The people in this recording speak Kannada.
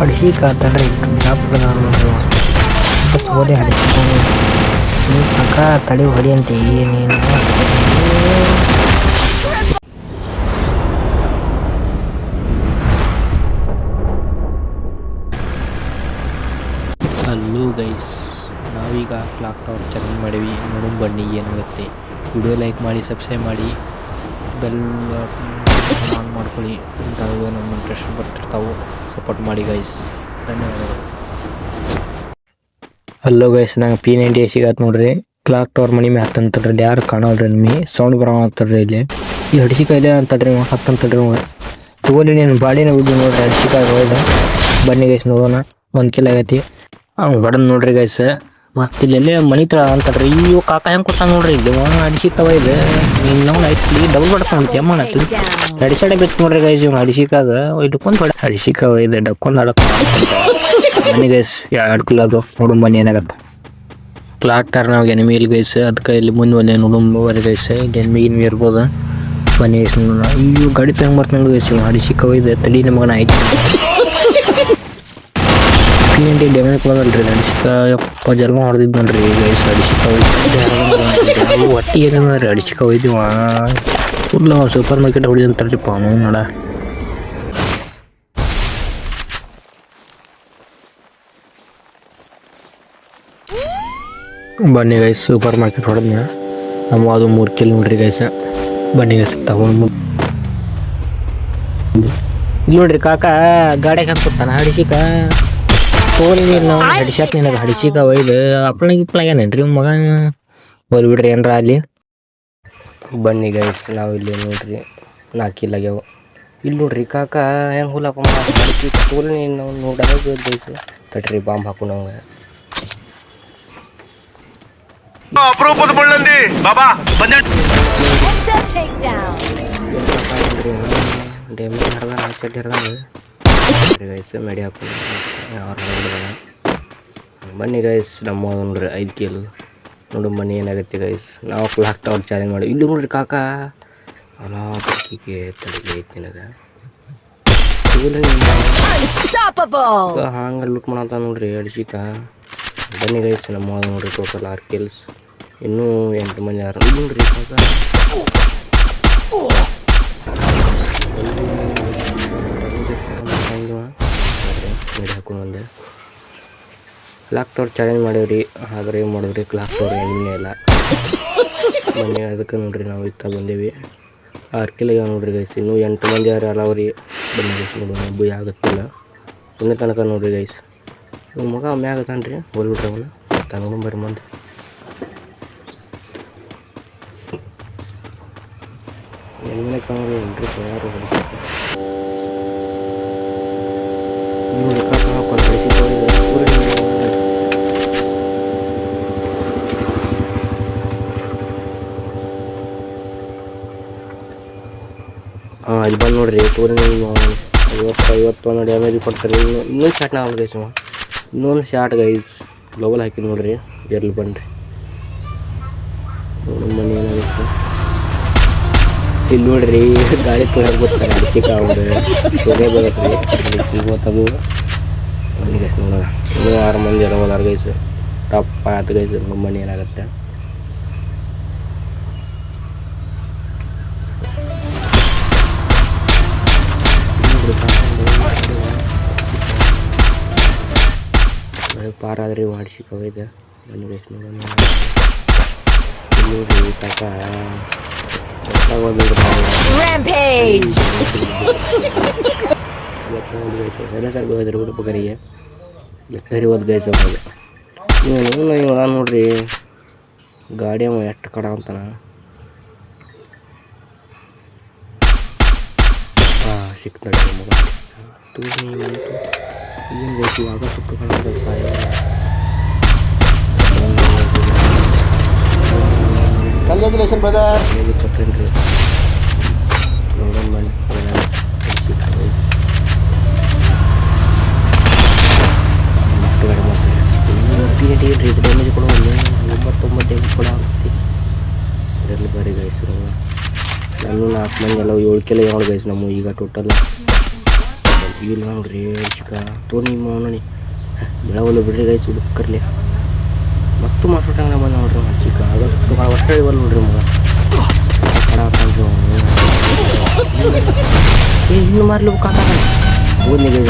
ಹಡಿಸಿ ಕಾತಲ್ರಿ ಡಾಕ್ಟರ್ ನೋಡ್ರಿ ಓದಿ ಹಡಿಸಿ ನೀ ಪಕ್ಕ ತಡಿ ಹೊಡಿ ಅಂತ ಏನೇನು ಹಲೋ ಗೈಸ್ ನಾವೀಗ ಕ್ಲಾಕ್ ಟವರ್ ಚೆನ್ನಾಗಿ ಮಾಡೀವಿ. ನೋಡೋಣ ಬನ್ನಿ, ಏನಾಗುತ್ತೆ. ವಿಡಿಯೋ ಲೈಕ್ ಮಾಡಿ ಸಬ್ಸ್ಕ್ರೈಬ್ ಮಾಡಿ. ಬೆಲ್ ಆನ್ ಮಾಡ್ಕೊಳ್ಳಿ. ಇಂಥವು ನಮ್ಮ ಇಂಟ್ರೆಸ್ಟ್ ಬರ್ತಿರ್ತಾವೆ. ಸಪೋರ್ಟ್ ಮಾಡಿ ಗೈಸ್ ಧನ್ಯವಾದಗಳು. ಅಲ್ಲೋ ಗೈಸ್ ನಂಗೆ ಪಿ ನೈಂಟಿ ಸಿಗತ್ತೆ ನೋಡ್ರಿ. ಕ್ಲಾಕ್ ಟವರ್ ಮನಿ ಮೇಲೆ ಹತ್ತಂತಡ್ರಿ ಯಾರು ಕಾಣಲ್ರಿ ನಿಮಗೆ? ಸೌಂಡ್ ಬರೋತ್ತಲ್ರಿ ಇಲ್ಲಿ. ಈ ಹಡಿಸಿಕಾಯಿಲೆ ಅಂತಡ್ರಿ ಹತ್ತಂತಡ್ರಿ ತಗೋಲಿ ನೀನು ಬಾಡಿನ ಬಿಡ್ದು ನೋಡ್ರಿ. ಹಡಿಸಿಕಾಯಿ ಬನ್ನಿ ಗೈಸ್ ನೋಡೋಣ. ಒಂದು ಕಿಲೋ ಆಗೈತಿ. ಅವ್ನು ಬಡನ್ ನೋಡ್ರಿ ಗೈಸ್ ಮತ್ತೆ ಇಲ್ಲೆಲ್ಲೇ ಮನಿ ತಳ ಅಂತಾರ್ರಿ ಇವು ಕಾಕ ಹೆಂಗ್ ಕೊಟ್ಟ ನೋಡ್ರಿ. ಇಲ್ಲಿ ಅಡಿಸಿಕವ ಇದೆ ನೀನ್ ನಾವು ಐಸ್ಲಿ ಡಬಲ್ ಬಡ್ತಾನ ಜಮ್ಮನ ಅಡಿಸಾಡೆ ಬಿತ್ತು ನೋಡ್ರಿ ಗೈಸ್ ಇವ್ನು. ಅಡಿಸಿಕಾಗ ಇಟ್ಕೊಂಡ್ ಬಡ ಅಡಿಸಿಕವ ಇದೆ ಡಕ್ಕೊಂಡ್ ಆಡಕ್ ಮನಿ ಗೈಸ್ ಎರಡು ಕಿಲೋ ಅದು ನೋಡು ಮನೆ ಏನಾಗತ್ತ. ಕ್ಲಾಕ್ ಟಾರ್ ನಾವು ಎನಿಮಿ ಇಲ್ಲಿ ಗೈಸ್ ಅದಕ್ಕೆ ಇಲ್ಲಿ ಮುಂದೆ ಒಂದೇ ನೋಡುವರೆ ಗೈಸ್ ಇಲ್ಲಿ ಎನಿಮಿ ಗಿನ್ಮಿ ಇರ್ಬೋದು. ಮನೆ ಗೈಸ್ ಅಯ್ಯೋ, ಗಾಡಿ ತಂಗ್ ಬರ್ತಾನೆ ಗೈಸ್ ಇವ್ನು. ಅಡಿಸಿಕವ ಇದೆ. ತಡಿ ನಮಗನ ಆಯ್ತು. ಪಿ ಎನ್ ಟಿ ಡ್ಯಾಮೇಜ್ ಕೊಡೋದಲ್ರಿ ಅಡಿಸಿಕ ಯಪ್ಪ ಜನ್ಮ ಹೊಡೆದಿದ್ದು ನೋಡ್ರಿ ಗೈಸ್ ಅಡಿಸಿಕ ಒಟ್ಟಿಗೆ ಏನಂದ್ರೆ ಅಡಿಸಿಕ ಹೋಯ್ದಿವ ಫುಲ್ ಸೂಪರ್ ಮಾರ್ಕೆಟ್ ಹೊಡಿದಂತಾರ್ರಿಪ್ಪ ಅವನು, ನೋಡ. ಬನ್ನಿ ಗೈಸ್ ಸೂಪರ್ ಮಾರ್ಕೆಟ್ ಹೊಡೆದ್ನ. ನಮ್ಮ ಅದು ಮೂರು ಕಿಲೋ ನೋಡ್ರಿ ಗೈಸ ಬನ್ನಿ ಗೈಸ್ ತಗೊಂಡು ಇಲ್ಲಿ ನೋಡ್ರಿ ಕಾಕ ಗಾಡಿಯಾಗ ಕೊಡ್ತಾನ ಹಡಿಸಿಕ ತೋರಿ ನಾವು ಹಡಿಸ್ಯಾಕ ನಿನಗೆ ಹಡಿಸಿಕ ಒಯ್ದು ಅಪ್ಳ ಗಿಪ್ಳ ಏನೇನ್ರಿ ಮಗ? ಹೋಲ್ ಬಿಡ್ರಿ ಏನ್ರ ಅಲ್ಲಿ. ಬನ್ನಿ ಗೈಸ್ ನಾವು ಇಲ್ಲಿ ನೋಡ್ರಿ. ನಾಲ್ಕು ಆಗ್ಯಾವ. ಇಲ್ಲಿ ನೋಡ್ರಿ ಕಾಕ ಹೆಂಗೆ ಹುಲ್ ಹಾಕೊಂಡ್ ತೋಲಿ ನಾವು ನೋಡೋದ ಗೈಸ್ ತಟ್ರಿ ಬಾಂಬ್ ಹಾಕು ನಾವು ಅಪರೂಪದ ಬಳ್ಳಂದಿ ಬಾಬಾ ಬಂದೆ. ಡ್ಯಾಮೇಜ್ ಹರ್ದ ಹಿಡ್ದಂಗೆ ಗೈಸ್ ಮೆಡಿ ಹಾಕೊಂಡು ಬನ್ನಿ ಗೈಸ್ ನಮ್ಮ ನೋಡ್ರಿ ಐದು ಕಿಲ್ ನೋಡು ಬನ್ನಿ ಏನಾಗುತ್ತೆ ಗೈಸ್. ನಾವು ಕ್ಲಾಕ್ ಟವರ್ ಚಾಲೆಂಜ್ ಮಾಡಿ. ಇಲ್ಲಿ ನೋಡ್ರಿ ಕಾಕ. ಅಲ್ಲ ಪಕ್ಕಿಗೆ ಐತಿ ನನಗೆ. ಹಂಗೆ ಲುಕ್ ಮಾಡತ್ತ ನೋಡ್ರಿ ಅಡಿಸಿಕ ಬನ್ನಿ ಗೈಸ್ ನಮ್ಮ ನೋಡ್ರಿ ಟೋಟಲ್ ಆರು ಕಿಲ್ಸ್ ಇನ್ನೂ ಎಂಟು ಮಂದಿ ಆರು. ನೋಡ್ರಿ ಕಾಕ ಮೆಡಿ ಹಾಕೊಂಡು ಬಂದೆ ಕ್ಲಾಕ್ ಟವರ್ ಚಾಲೆಂಜ್ ರೀ ಆದ್ರೆ ಏನು ಮಾಡಿದ್ರಿ? ಕ್ಲಾಕ್ ಟವರ್ ಎಣ್ಣೆ ಇಲ್ಲ. ಬನ್ನಿ ಅದಕ್ಕೆ ನೋಡ್ರಿ ನಾವು ಇತ್ತ ಬಂದೇವಿ. ಆರು ಕಿಲೋ ನೋಡ್ರಿ ಗೈಸ್ ಇನ್ನೂ ಎಂಟು ಮಂದಿ ಯಾರು ಅಲಾವ್ರಿ ಬನ್ನಿ ನೋಡೋಣ. ಭಯ ಆಗುತ್ತಿಲ್ಲ. ಇನ್ನೂ ತನಕ ನೋಡ್ರಿ ಗೈಸ್ ನಿಮ್ಮ ಮಗ ಆಗತ್ತಾನ ರೀ ಹೋಲ್ಬಿಟ್ರೆ ಅವನು. ತಗೊಂಡು ಬರ್ರಿ ಮಂದಿ. ಎಲ್ಲಿನ ಕಾಣೋರು? ಎಲ್ರಿ ಯಾರು ನೋಡ್ರಿ ಟೂರಿ ಐವತ್ತು ಐವತ್ತೊಂದು ಡ್ಯಾಮೇಜ್ ಕೊಡ್ತಾರೆ. ಇನ್ನು, ಇನ್ನೊಂದು ಶಾಟ್ ನಾವು ಗೈಸ್ ಇನ್ನೊಂದು ಶಾಟ್ ಗೈಸ್ ಗ್ಲೋಬಲ್ ಹಾಕಿ ನೋಡ್ರಿ ಎಲ್ಲಿ ಬನ್ನಿರಿ ಮನೆ ಏನಾಗುತ್ತೆ. ಇಲ್ಲಿ ನೋಡ್ರಿ, ಗಾಳಿ ತೊಳಗೆ ಬರ್ತಾರೆ ಅದಕ್ಕೆ ಬರುತ್ತೆ ಬನ್ನಿ ಗೈಸ್ ನೋಡೋಣ. ಇನ್ನೂ ಆರು ಮಂದಿ ಎಲ್ಲ ಹೋದಾರ ಗೈಸ್ ಟಪ್ ಆಯ್ತು ಗೈಸ್ ಮನೆ ಏನಾಗುತ್ತೆ. ಪಾರಾದ್ರಿ ಮಾಡಿ ಕವಿದೆ ಇದೆ ಗೈಸ್ ನೋಡೋಣ. ಗೊತ್ತಾಗೋದಿಲ್ಲ Rampage. ಸರ್ ಹೋದ್ ಗೈಸ್ ಅವಾಗ ಇವನು ಇವ ನೋಡ್ರಿ. ಗಾಡಿ ಅವ ಎಷ್ಟು ಕಡ ಅಂತಾನ. ಹಾಂ ಸಿಕ್ತಾಳೆ ಮಗ. ಏನು ಬೇಕು ಆಗ ಸುಟ್ಟು ಕಾಣೋದಾಗ ಸಾಯ. ಕಂಗ್ರಾಚುಲೇಷನ್ ಬ್ರದರ್ ಕೊಟ್ಟೇನ್ರಿ ನೋಡೋಣ ಮಾಡಿ ಇದು ಡ್ಯಾಮೇಜ್ ಕೊಡೋ ಒಂಬತ್ತೊಂಬತ್ತು ಡ್ಯಾಮೇಜ್ ಕೊಡೋ ಆಗ್ತಿ ಇದರಲ್ಲಿ ಬರೀ ಗೈಸ್ ನಾನು ನಾಲ್ಕು ಮಂದಿ ಎಲ್ಲ ಏಳು ಕಿಲೋ ಏಳು ಗೈಸ್ ನಮ್ಮ ಈಗ ಟೋಟಲ್ ಇಲ್ಲ ನೋಡ್ರಿ, ಚಿಕ್ಕ ತೋನಿ ಅವನಿ ಬೆಳವಲ್ಲ ಬಿಡ್ರಿ ಗೈಸ್ ಹುಡುಕರ್ಲಿ ಮತ್ತು ಮಾಡ್ಸೋಟಂಗ ಬಂದ ನೋಡ್ರಿ ಚಿಕ್ಕ. ಆದಷ್ಟು ಭಾಳ ಒಟ್ಟ ಇವಲ್ಲ ನೋಡ್ರಿ ಮಗ. ಏ, ಇನ್ನು ಮಾರ್ಲಿ ಕಾಕ. ಓದ್ನಿಗೆ